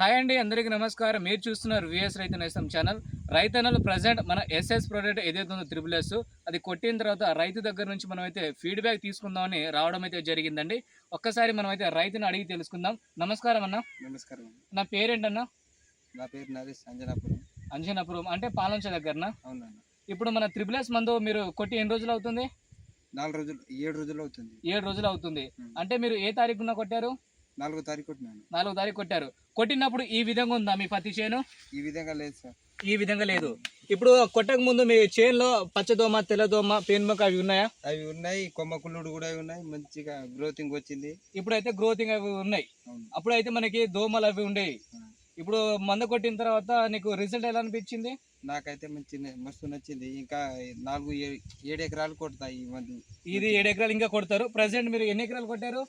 Hi అండి అందరికీ నమస్కారం. మీరు చూస్తున్నారు విఎస్ రైతు నేస్తం ఛానల్. రైతన్నలు ప్రజెంట్ మన ఎస్ఎస్ ప్రోడక్ట్ ఏదైతే ఉందో త్రిబుల్ ఎస్ అది కొట్టిన తర్వాత రైతు దగ్గర నుంచి మనం అయితే ఫీడ్బ్యాక్ తీసుకుందామని రావడం అయితే జరిగిందండి. ఒక్కసారి మనం అయితే రైతుని అడిగి తెలుసుకుందాం. నమస్కారం అన్న. నమస్కారం నా పేరేంటన్నా? నా పేరు నరేష్ అంజనాపురం. అంజనాపురం అంటే పాలంచ దగ్గరన అవునన్న. ఇప్పుడు మన త్రిబుల్ ఎస్ మందు మీరు కొట్టి ఎన్ని రోజులు అవుతుంది? నాలుగు రోజులు ఏడు రోజులు అవుతుంది. ఏడు రోజులు అవుతుంది. అంటే మీరు ఏ తారీఖున కొట్టారు? నాలుగో తారీఖు కొట్టినాను నాలుగో తారీఖు కొట్టారు. కొట్టినప్పుడు ఈ విధంగా ఉందా మీ పత్తి చేను? ఈ విధంగా లేదు సార్. ఈ విధంగా లేదు. ఇప్పుడు కొట్టక ముందు మీ చేనులో పచ్చదోమ తెల్లదోమ పేనుమక అవి ఉన్నాయా? అవి ఉన్నాయి కొమ్మ కుళ్ళుడు కూడా ఉన్నాయి మంచిగా గ్రోతింగ్ వచ్చింది. ఇప్పుడైతే గ్రోతింగ్ అవి ఉన్నాయి. అప్పుడైతే మనకి దోమలు అవి ఉండేవి. ఇప్పుడు మంద కొట్టిన తర్వాత నీకు రిజల్ట్ ఎలా అనిపించింది? నాకైతే మంచి మస్తు నచ్చింది. ఇంకా నాలుగు ఏడు ఎకరాలు కొడతాయి ఈ మందు. ఇది ఏడు ఎకరాలు ఇంకా కొడతారు. ప్రజెంట్ మీరు ఎన్ని ఎకరాలు కొట్టారు?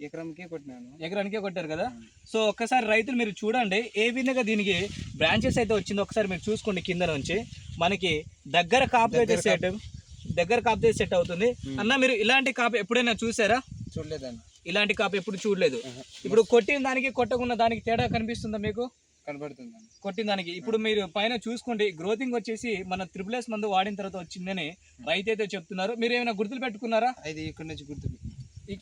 ఎకరంకే కొట్టినాను. ఎకరానికే కొట్టారు కదా. సో ఒక్కసారి రైతులు మీరు చూడండి ఏ విధంగా దీనికి బ్రాంచెస్ అయితే వచ్చిందో ఒకసారి మీరు చూసుకోండి కింద నుంచి. మనకి దగ్గర కాపు అయితే సెట్ దగ్గర కాపు సెట్ అవుతుంది. అన్న మీరు ఇలాంటి కాపు ఎప్పుడైనా చూసారా? చూడలేదండి. ఇలాంటి కాపు ఎప్పుడు చూడలేదు. ఇప్పుడు కొట్టిన దానికి కొట్టకున్న దానికి తేడా కనిపిస్తుందా మీకు? కనబడుతుందండి. కొట్టిన దానికి. ఇప్పుడు మీరు పైన చూసుకోండి గ్రోతింగ్ వచ్చేసి మన త్రిపుల్ ఎస్ మందు వాడిన తర్వాత వచ్చిందని రైతు అయితే చెప్తున్నారు. మీరు ఏమైనా గుర్తులు పెట్టుకున్నారా? ఇది ఇక్కడ నుంచి ఇ-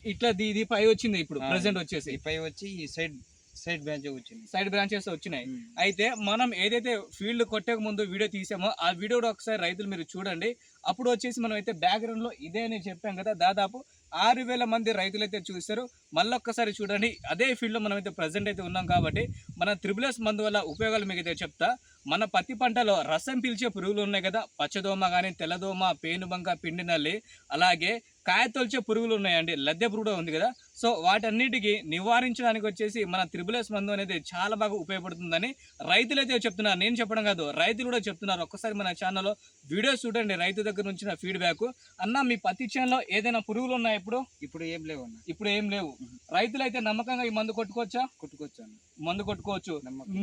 ఇట్లా ది- ఇది పై వచ్చింది ఇప్పుడు. ప్రెసెంట్ వచ్చేసి. ఈ పై వచ్చి ఈ సైడ్ సైడ్ బ్రాంచ్ వచ్చింది. సైడ్ బ్రాంచెస్ వచ్చినాయి. అయితే మనం ఏదైతే ఫీల్డ్ కొట్టక ముందు వీడియో తీసామో ఆ వీడియో ఒకసారి రైతులు మీరు చూడండి. అప్పుడు వచ్చేసి మనం అయితే బ్యాక్గ్రౌండ్లో ఇదే అని చెప్పాం కదా దాదాపు ఆరు వేల మంది రైతులు అయితే చూస్తారు మళ్ళీ ఒక్కసారి చూడండి అదే ఫీల్డ్లో మనం అయితే ప్రజెంట్ అయితే ఉన్నాం కాబట్టి మన త్రిబులస్ మందు వల్ల ఉపయోగాలు మీకు అయితే చెప్తా. మన పత్తి పంటలో రసం పీల్చే పురుగులు ఉన్నాయి కదా పచ్చదోమ కానీ తెల్లదోమ పేనుబంక పిండి నల్లి అలాగే కాయ తొలిచే పురుగులు ఉన్నాయండి లద్దె పురుగు ఉంది కదా. సో వాటన్నిటికీ నివారించడానికి వచ్చేసి మన త్రిబులస్ మందు అనేది చాలా బాగా ఉపయోగపడుతుందని రైతులు అయితే చెప్తున్నారు. నేను చెప్పడం కాదు రైతులు కూడా చెప్తున్నారు. ఒక్కసారి మన ఛానల్లో వీడియోస్ చూడండి రైతు దగ్గర నుంచి ఫీడ్బ్యాక్. అన్న మీ పత్తి చేనులో ఏదైనా పురుగులు ఉన్నాయా ఇప్పుడు? ఇప్పుడు ఏం లేవన్న ఇప్పుడు ఏం లేవు. రైతులు అయితే నమ్మకంగా ఈ మందు కొట్టుకోవచ్చా? కొట్టుకొచ్చాను మందు కొట్టుకోవచ్చు.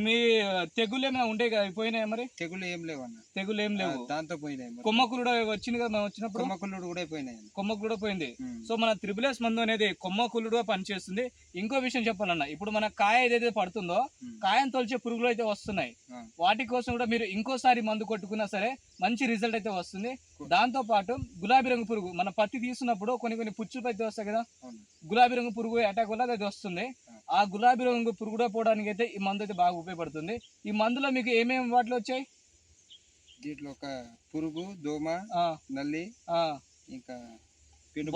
మీ తెగులు ఏమైనా ఉండే కదా పోయినాయా మరి? తెగులు ఏం లేవన్న తెగులు ఏం లేవు. దాంతో పోయినాయి. కొమ్మకులు కూడా వచ్చింది కదా మనం వచ్చినప్పుడు? కొమ్మ కుళ్ళుడు కూడా పోయినాయి కొమ్మకు కూడా పోయింది. సో మన త్రిబులెస్ మందు అనేది కొమ్మ కుళ్ళుడుగా పనిచేస్తుంది ఇంకో విషయం చెప్పాలన్న ఇప్పుడు మన కాయ ఏదైతే పడుతుందో. కాయను తొలిచే పురుగులు అయితే వస్తున్నాయి. వాటి కోసం కూడా మీరు ఇంకోసారి మందు కొట్టుకున్నా సరే మంచి రిజల్ట్ అయితే వస్తుంది దాంతో పాటు గులాబీ రంగు పురుగు మన పత్తి తీస్తున్నప్పుడు కొన్ని కొన్ని పుచ్చులు అయితే వస్తాయి కదా. గులాబీ రంగు పురుగు అటాక్ వల్ల అది వస్తుంది ఆ. గులాబీ రంగు పురుగు కూడా పోవడానికి అయితే ఈ మందు అయితే బాగా ఉపయోగపడుతుంది ఈ మందులో మీకు ఏమేమి వాటిలో వచ్చాయి దీంట్లో ఒక పురుగు దోమ నల్లి. ఇంకా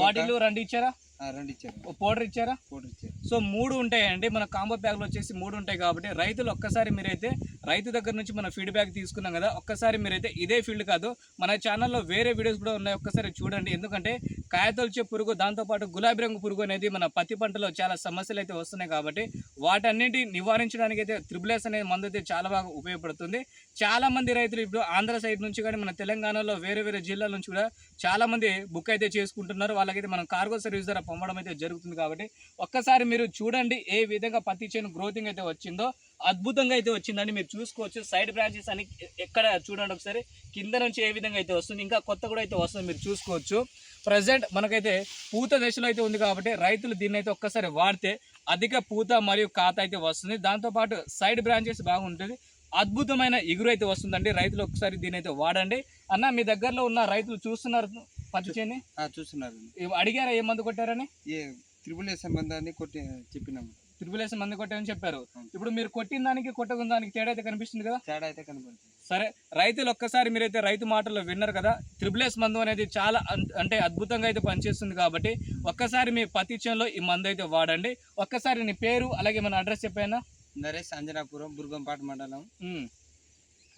బాటిల్ రెండు ఇచ్చారా? రెండు ఇచ్చారు. ఓ పౌడర్ ఇచ్చారా? పౌడర్ ఇచ్చారు. సో మూడు ఉంటాయండి. మన కాంబో ప్యాక్లు వచ్చేసి మూడు ఉంటాయి కాబట్టి రైతులు ఒక్కసారి మీరైతే రైతు దగ్గర నుంచి మన ఫీడ్బ్యాక్ తీసుకున్నాం కదా ఒక్కసారి మీరైతే ఇదే ఫీల్డ్ కాదు మన ఛానల్లో వేరే వీడియోస్ కూడా ఉన్నాయి. ఒక్కసారి చూడండి. ఎందుకంటే కాయతొలిచే పురుగు దాంతోపాటు గులాబీ రంగు పురుగు అనేది మన పత్తి పంటలో చాలా సమస్యలు అయితే వస్తున్నాయి కాబట్టి వాటన్నిటి నివారించడానికి అయితే త్రిబులెస్ అనే మందు అయితే చాలా బాగా ఉపయోగపడుతుంది. చాలా మంది రైతులు ఇప్పుడు ఆంధ్ర సైడ్ నుంచి కానీ మన తెలంగాణలో వేరే వేరే జిల్లాల నుంచి కూడా చాలా మంది బుక్ అయితే చేసుకుంటున్నారు. వాళ్ళకైతే మనం కార్గో సర్వీస్ ద్వారా కొమ్మడం అయితే జరుగుతుంది కాబట్టి ఒక్కసారి మీరు చూడండి ఏ విధంగా పత్తి చేను గ్రోతింగ్ అయితే వచ్చిందో అద్భుతంగా అయితే వచ్చిందని మీరు చూసుకోవచ్చు. సైడ్ బ్రాంచెస్ అని ఎక్కడ చూడండి ఒకసారి కింద నుంచి ఏ విధంగా అయితే వస్తుంది ఇంకా కొత్త కూడా అయితే వస్తుంది మీరు చూసుకోవచ్చు. ప్రజెంట్ మనకైతే పూత దశలో అయితే ఉంది కాబట్టి రైతులు దీన్ని అయితే ఒక్కసారి వాడితే అధిక పూత మరియు కాత అయితే వస్తుంది. దాంతోపాటు సైడ్ బ్రాంచెస్ బాగుంటుంది. అద్భుతమైన ఎగురు అయితే వస్తుందండి. రైతులు ఒకసారి దీని అయితే వాడండి. అన్న మీ దగ్గరలో ఉన్న రైతులు చూస్తున్నారు పత్తి చేని చూస్తున్నారు అడిగారా ఏ మందు కొట్టారని? ఏ త్రిపుల్ ఏ సంబంధాన్ని కొట్టి చెప్పినాము. త్రిపులేసి మందు కొట్టారని చెప్పారు. ఇప్పుడు మీరు కొట్టిన దానికి కొట్టకున్న దానికి తేడా అయితే కనిపిస్తుంది కదా? తేడా అయితే కనబడుతుంది. సరే రైతులు ఒక్కసారి మీరైతే రైతు మాటల్లో విన్నారు కదా త్రిబులెస్ మందు అనేది చాలా అంటే అద్భుతంగా అయితే పనిచేస్తుంది కాబట్టి ఒక్కసారి మీ పత్తి చేనులో ఈ మందు అయితే వాడండి. ఒక్కసారి నీ పేరు అలాగే మన అడ్రస్ చెప్పానా నరేష్ అంజనాపురం బుర్గంపాట మండలం.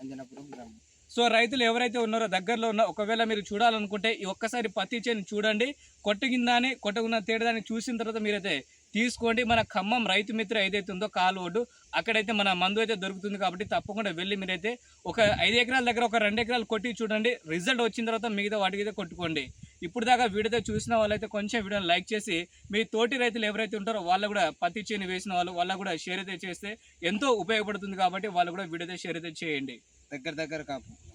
అంజనాపురం గ్రామం. సో రైతులు ఎవరైతే ఉన్నారో దగ్గరలో ఉన్న ఒకవేళ మీరు చూడాలనుకుంటే ఈ ఒక్కసారి పత్తి చేను చూడండి. కొట్టగిందాని కొట్టుకున్న తేడాన్ని చూసిన తర్వాత మీరైతే తీసుకోండి. మన ఖమ్మం రైతు మిత్ర ఏదైతే ఉందో కాలు ఒడ్డు అక్కడైతే మన మందు అయితే దొరుకుతుంది కాబట్టి తప్పకుండా వెళ్ళి మీరైతే ఒక ఐదు ఎకరాల దగ్గర ఒక రెండు ఎకరాలు కొట్టి చూడండి. రిజల్ట్ వచ్చిన తర్వాత మిగతా వాటికి అయితే కొట్టుకోండి. ఇప్పుడు దాకా వీడియోతో చూసిన వాళ్ళైతే కొంచెం వీడియోని లైక్ చేసి మీ తోటి రైతులు ఎవరైతే ఉంటారో వాళ్ళు కూడా పత్తి చేను వేసిన వాళ్ళు వాళ్ళకు కూడా షేర్ అయితే చేస్తే ఎంతో ఉపయోగపడుతుంది కాబట్టి వాళ్ళు కూడా వీడియో షేర్ అయితే చేయండి. దగ్గర దగ్గర కాపు.